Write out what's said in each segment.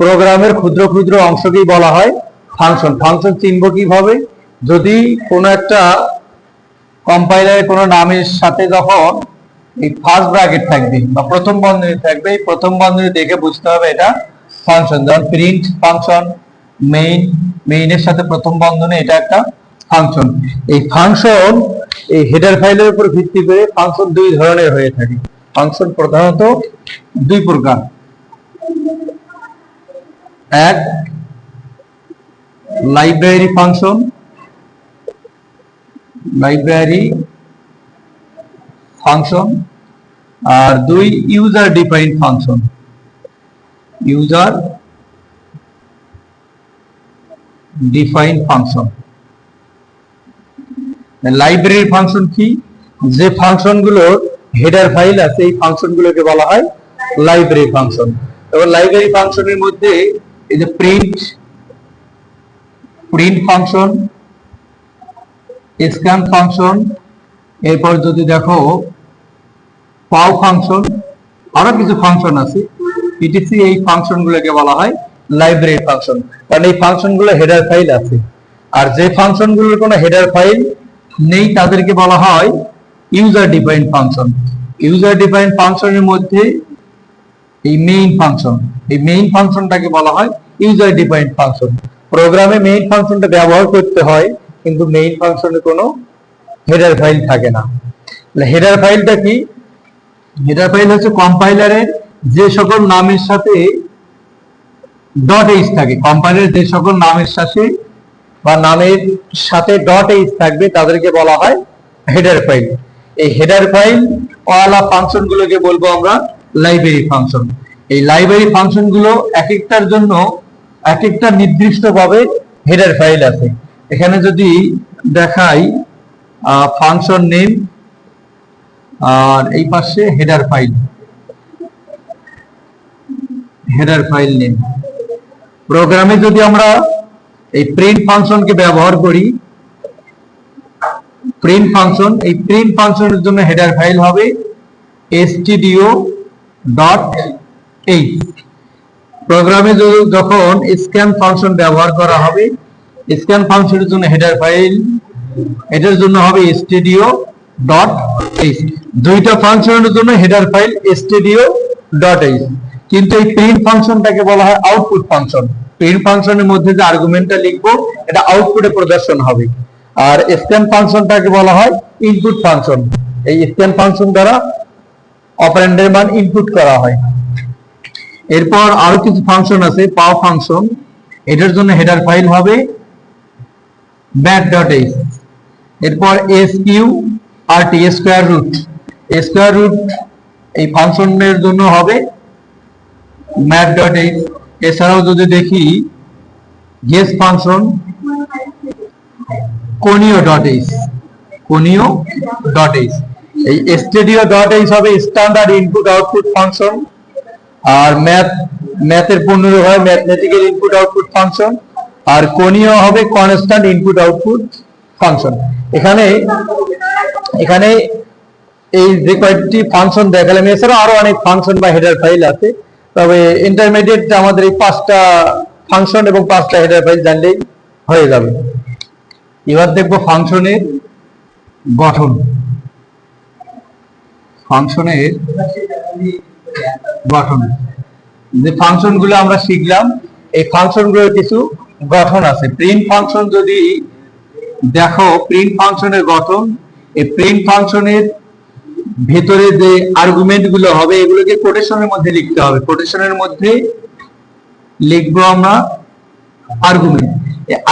প্রোগ্রামের ক্ষুদ্র ক্ষুদ্র অংশকেই বলা হয় ফাংশন। ফাংশন চিনব কীভাবে? যদি কোনো একটা কম্পাইলারের কোনো নামের সাথে যখন এই ফার্স্ট ব্র্যাকেট থাকবে বা প্রথম বন্ধনী থাকবে, এই প্রথম বন্ধনী দেখে বুঝতে হবে এটা ফাংশন। যেমন প্রিন্ট ফাংশন মেইন মেইনের সাথে প্রথম বন্ধনী, এটা একটা ফাংশন। এই ফাংশন এই হেডার ফাইলের উপর ভিত্তি করে ফাংশন দুই ধরনের হয়ে থাকে। ফাংশন প্রধানত দুই প্রকার। এক লাইব্রেরি ফাংশন লাইব্রেরি ফাংশন আর দুই user defined function user define function library function কি? যে ফাংশনগুলোর হেডার ফাইল আছে, এই ফাংশন গুলোকে বলা হয় লাইব্রেরি ফাংশন এবার লাইব্রেরি ফাংশনের মধ্যে এই যে print print function scan function এরপর যদি দেখো, পাও ফাংশন আরও কিছু ফাংশন আছে। ইটিসি এই ফাংশন গুলোকে বলা হয় লাইব্রেরি ফাংশন কারণ এই ফাংশনগুলো হেডার ফাইল আছে। আর যে ফাংশনগুলোর কোনো হেডার ফাইল নেই, তাদেরকে বলা হয় user defined function user defined ফাংশনের মধ্যে এই মেইন ফাংশন এই মেইন ফাংশনটাকে বলা হয় ইউজার ডিফাইন্ড ফাংশন প্রোগ্রামে মেইন ফাংশনটা ব্যবহার করতে হয়, কিন্তু মেইন ফাংশনে কোনো হেডার ফাইল থাকে না। হেডার ফাইলটা কি? হেডার ফাইল হচ্ছে কম্পাইলারের যে সকল নামের সাথে ডট এইচ থাকে। কম্পাইলারের যে সকল নামের সাথে বা নামের সাথে ডট এইচ থাকবে, তাদেরকে বলা হয় হেডার ফাইল এই হেডার ফাইল ওয়ালা ফাংশন গুলোকে বলব আমরা লাইব্রেরি ফাংশন এই লাইব্রেরি ফাংশনগুলো এক একটার জন্য এক একটা নির্দিষ্ট ভাবে হেডার ফাইল আছে। এখানে যদি দেখাই ফাংশন নেম আর এই পাশে header file header file name প্রোগ্রামে যদি আমরা এই প্রিন্ট ফাংশনকে ব্যবহার করি প্রিন্ট ফাংশন এই প্রিন্ট ফাংশনের জন্য হেডার ফাইল হবে, stdio ডট এইচ প্রোগ্রামে যখন স্ক্যান ফাংশন ব্যবহার করা হবে স্ক্যান ফাংশনের জন্য হেডার ফাইল এটার জন্য হবে stdio ডট এইচ দুইটা ফাংশনের জন্য header file stdio dot H কিন্তু এই প্রিন্ট ফাংশনটাকে বলা হয় আউটপুট ফাংশন প্রিন্ট ফাংশনের মধ্যে যে আর্গুমেন্টটা লিখব, এটা আউটপুটে প্রদর্শন হবে। আর স্ক্যান ফাংশনটাকে বলা হয় ইনপুট ফাংশন এই স্ক্যান ফাংশন দ্বারা অপারেন্ডের মান ইনপুট করা হয়। এরপর আরও কিছু ফাংশন আছে পাও ফাংশন এটার জন্য হেডার ফাইল হবে ব্যাক ডট এইচ এরপর S Q R T square root square root এই ফাংশনের জন্য হবে ম্যাথ ডট এইচ এছাড়াও যদি দেখি gets function conio dot H conio dot H এই স্টুডিও ডট এইচ হবে স্ট্যান্ডার্ড ইনপুট আউটপুট ফাংশন আর ম্যাথ ম্যাথের পনেরো হয় ম্যাথমেটিক্যাল ইনপুট আউটপুট ফাংশন আর কোনিও হবে কনস্ট্যান্ট ইনপুট আউটপুট ফাংশন এখানে এখানে এই যে কয়েকটি ফাংশন দেখালাম, এছাড়াও আরও অনেক ফাংশন বা হেডার ফাইল আছে। তবে ইন্টারমিডিয়েট আমাদের এই পাঁচটা ফাংশন এবং পাঁচটা হেডার ফাইল জানলেই হয়ে যাবে। এবার দেখব ফাংশনের গঠন। ফাংশনের গঠন। যে ফাংশনগুলো আমরা শিখলাম, এই ফাংশনগুলোর কিছু গঠন আছে। প্রিন্ট ফাংশন যদি দেখো প্রিন্ট ফাংশনের গঠন, এই প্রিন্ট ফাংশনের ভেতরে যে আর্গুমেন্টগুলো হবে, এগুলোকে কোটেশনের মধ্যে লিখতে হবে। কোটেশনের মধ্যে লিখব আমরা আর্গুমেন্ট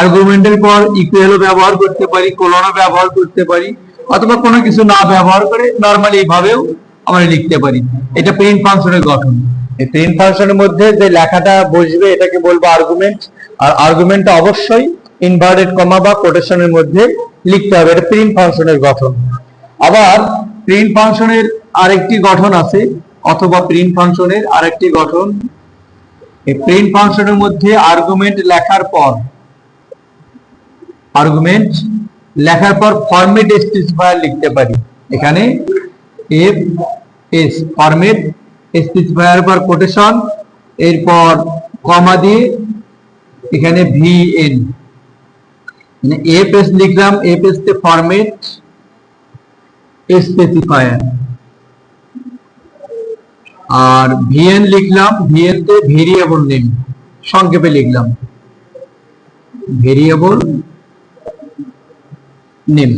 আর্গুমেন্টের পর ইকুয়ালও ব্যবহার করতে পারি কোলনও ব্যবহার করতে পারি। অথবা কোনো কিছু না ব্যবহার করে নর্মালি এইভাবেও আমরা লিখতে পারি। এটা প্রিন্ট ফাংশনের গঠন। এই প্রিন্ট ফাংশনের মধ্যে যে লেখাটা বসবে, এটাকে বলব আর্গুমেন্ট আর আর্গুমেন্টটা অবশ্যই ইনভার্টেড কমা বা কোটেশনের মধ্যে লিখতে হবে। এটা প্রিন্ট ফাংশনের গঠন। আবার প্রিন্ট ফাংশনের আরেকটি গঠন আছে, অথবা প্রিন্ট ফাংশনের আরেকটি গঠন। এই প্রিন্ট ফাংশনের মধ্যে আর্গুমেন্ট লেখার পর আর্গুমেন্ট লেখার পর ফরমেট স্পেসিফায়ার লিখতে পারি। এখানে এফ এস ফরম্যাট স্পেসিফায়ার পর কোটেশন এরপর কমা দিয়ে এখানে ভি এন মানে এ পেজ লিখলাম এ পেজতে ফরম্যাট স্পেসিফায়ার আর ভিএন লিখলাম ভিএন তে ভেরিয়েবল নেম সংক্ষেপে লিখলাম। ভেরিয়েবল নেম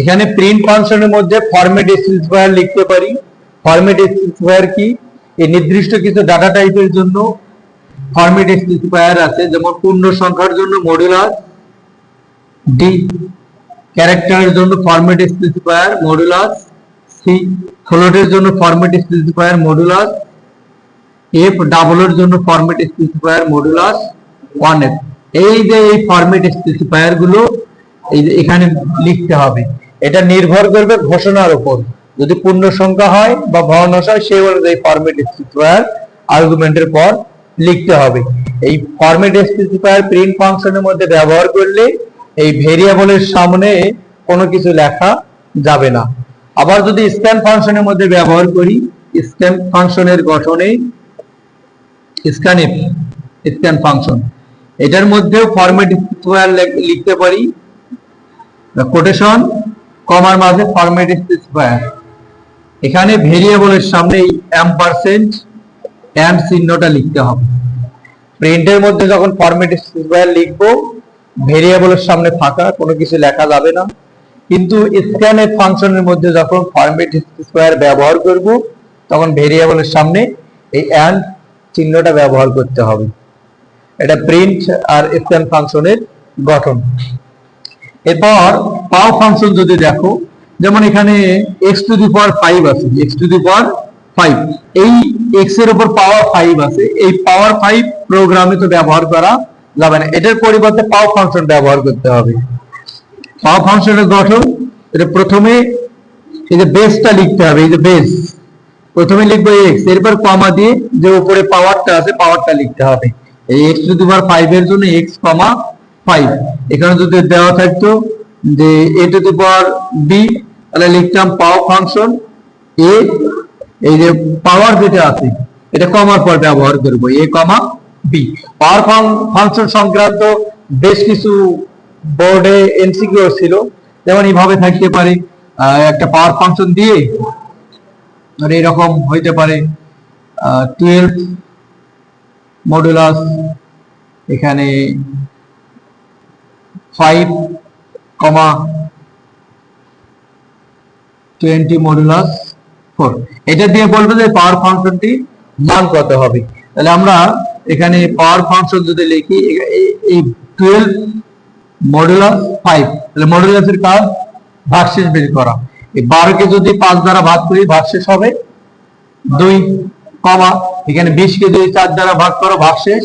এখানে প্রিন্ট ফাংশনের মধ্যে ফরম্যাট স্পেসিফায়ার লিখতে পারি। ফরম্যাট স্পেসিফায়ার কি? এই নির্দিষ্ট কিছু ডাটা টাইপের জন্য ফরম্যাট স্পেসিফায়ার আছে, যেমন পূর্ণ সংখ্যার জন্য মডুলার ডি ক্যারেক্টারের জন্য ফরম্যাট স্পেসিফায়ার মডুলাস সি ফ্লোটের জন্য ফরম্যাট স্পেসিফায়ার মডুলাস এফ ডাবলের জন্য format specifier modulus one F এই যে এই ফরম্যাট স্পেসিফায়ারগুলো এই এখানে লিখতে হবে। এটা নির্ভর করবে ঘোষণার উপর। যদি পূর্ণ সংখ্যা হয় বা ভগ্নাংশ হয়, সেই অনুযায়ী ফরম্যাট স্পেসিফায়ার আর্গুমেন্টের পর লিখতে হবে। এই ফরম্যাট স্পেসিফায়ার প্রিন্ট ফাংশনের মধ্যে ব্যবহার করলে এই ভেরিয়েবলের সামনে কোনো কিছু লেখা যাবে না। আবার যদি স্ক্যান ফাংশনের মধ্যে ব্যবহার করি স্ক্যান ফাংশনের গঠনে স্ক্যানইফ স্ক্যান ফাংশন এটার মধ্যেও ফরম্যাট লিখতে পারি। কোটেশন কমার মাঝে ফরম্যাট স্পেসিফায়ার এখানে ভেরিয়েবলের সামনে এই অ্যাম্পারসেন্ট অ্যান্ড চিহ্নটা লিখতে হবে। প্রিন্টের মধ্যে যখন ফরম্যাট স্পেসিফায়ার লিখব ভেরিয়েবলের সামনে ফাঁকা কোনো কিছু লেখা যাবে না। কিন্তু স্ক্যানের ফাংশনের মধ্যে যখন ফরম্যাট স্পেসিফায়ার ব্যবহার করব, তখন ভেরিয়েবলের সামনে এই অ্যান্ড চিহ্নটা ব্যবহার করতে হবে। এটা প্রিন্ট আর স্ক্যান ফাংশনের গঠন। এরপর পাও ফাংশন যদি দেখো, যেমন এখানে X to the power five আছে X to the power five এই এক্সের উপর পাওয়ার ফাইভ আছে, এই পাওয়ার ফাইভ প্রোগ্রামে তো ব্যবহার করা যাবে না। এটার পরিবর্তে পাও ফাংশন ব্যবহার করতে হবে। পাও ফাংশনের গঠন, এটা প্রথমে এই যে বেসটা লিখতে হবে, এই যে বেস প্রথমে লিখব এক্স এরপর কমা দিয়ে যে উপরে পাওয়ারটা আছে পাওয়ারটা লিখতে হবে। এই X to the power five এর জন্য এক্স কমা ফাইভ এখানে যদি দেওয়া থাকতো যে এ টু দি পাওয়ার বি তাহলে লিখতাম পাওয়ার ফাংশন এ এই যে পাওয়ার যেটা আছে, এটা কমার পর ব্যবহার করব এ কমা বি পাওয়ার ফাংশন সংক্রান্ত বেশ কিছু বোর্ডে এমসিকিউ ছিল, যেমন এইভাবে থাকতে পারে। একটা পাওয়ার ফাংশন দিয়ে মানে এরকম হইতে পারে। টুয়েলভ মডুলাস এখানে five comma twenty modulus four এটা দিয়ে বলব যে পাওয়ার ফাংশনটি মান কত হবে? তাহলে আমরা এখানে পাওয়ার ফাংশন যদি লিখি এই টুয়েলভ মডুলাস ফাইভ তাহলে মডুলাসের কাজ ভাগশেষ বের করা। এই বারোকে যদি পাঁচ দ্বারা ভাগ করি ভাগশেষ হবে দুই কমা এখানে বিশ কে যদি চার দ্বারা ভাগ করো ভাগশেষ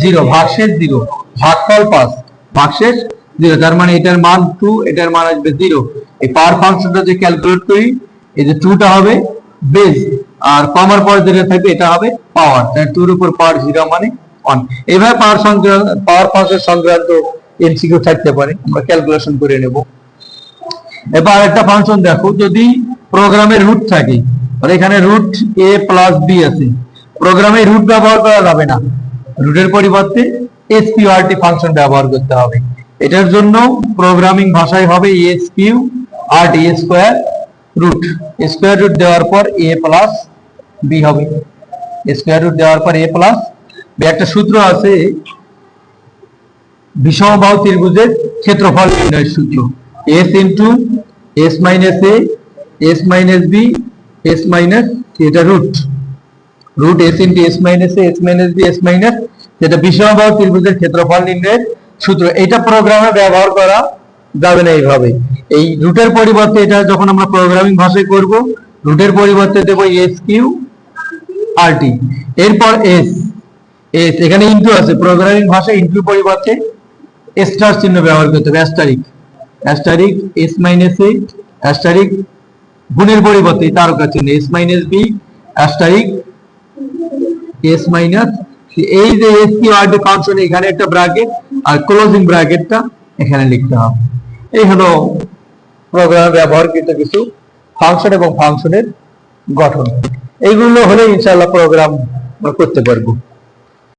জিরো ভাগশেষ জিরো ভাগফল পাঁচ। ভাগশেষ জিরো। তার মানে এটার মান টু এটার মান আসবে জিরো এই পাওয়ার ফাংশনটা যে ক্যালকুলেট করি, এই যে টুটা হবে বেস আর কমার পর যেটা থাকবে, এটা হবে পাওয়ার তাই টুর উপর পাওয়ার জিরো মানে অন এইভাবে পাওয়ার সংক্রান্ত পাওয়ার ফাংশন সংক্রান্ত এমসিকিউ থাকতে পারে। আমরা ক্যালকুলেশন করে নেব। এবার একটা ফাংশন দেখো। যদি প্রোগ্রামের রুট থাকে আর এখানে রুট এ প্লাস বি আছে। প্রোগ্রামে রুট ব্যবহার করা যাবে না। রুটের পরিবর্তে এসকিউআরটি ফাংশন ব্যবহার করতে হবে। এটার জন্য প্রোগ্রামিং ভাষায় হবে SQ R D square root square root দেওয়ার পর এ প্লাস বি হবে। স্কোয়ার রুট দেওয়ার পর এ প্লাস বি একটা সূত্র আছে, বিষমবাহু ত্রিভুজের ক্ষেত্রফল নির্ণয়ের সূত্র। S into S minus A S minus B S minus এটা root root S into S minus A S minus B S minus যেটা বিষমবাহু ত্রিভুজের ক্ষেত্রফল নির্ণয়ের সূত্র এটা প্রোগ্রামে ব্যবহার করা যাবে না এইভাবে। এই রুটের পরিবর্তে এটা যখন আমরা প্রোগ্রামিং ভাষায় করব রুটের পরিবর্তে দেবো এস কিউ আর টি এরপর এস এস এখানে ইন্টু আছে প্রোগ্রামিং ভাষায় ইন্টু পরিবর্তে স্টার চিহ্ন ব্যবহার করতে হবে asterisk asterisk S minus A asterisk গুণের পরিবর্তে তারকা চিহ্ন S minus B asterisk S minus এই যে এস কিউ আর ফাংশন এখানে একটা ব্র্যাকেট আর ক্লোজিং ব্র্যাকেটটা এখানে লিখতে হবে। এই হলো প্রোগ্রামে ব্যবহারকৃত কিছু ফাংশন এবং ফাংশনের গঠন। এইগুলো হলে ইনশাআল্লাহ প্রোগ্রাম করতে পারব।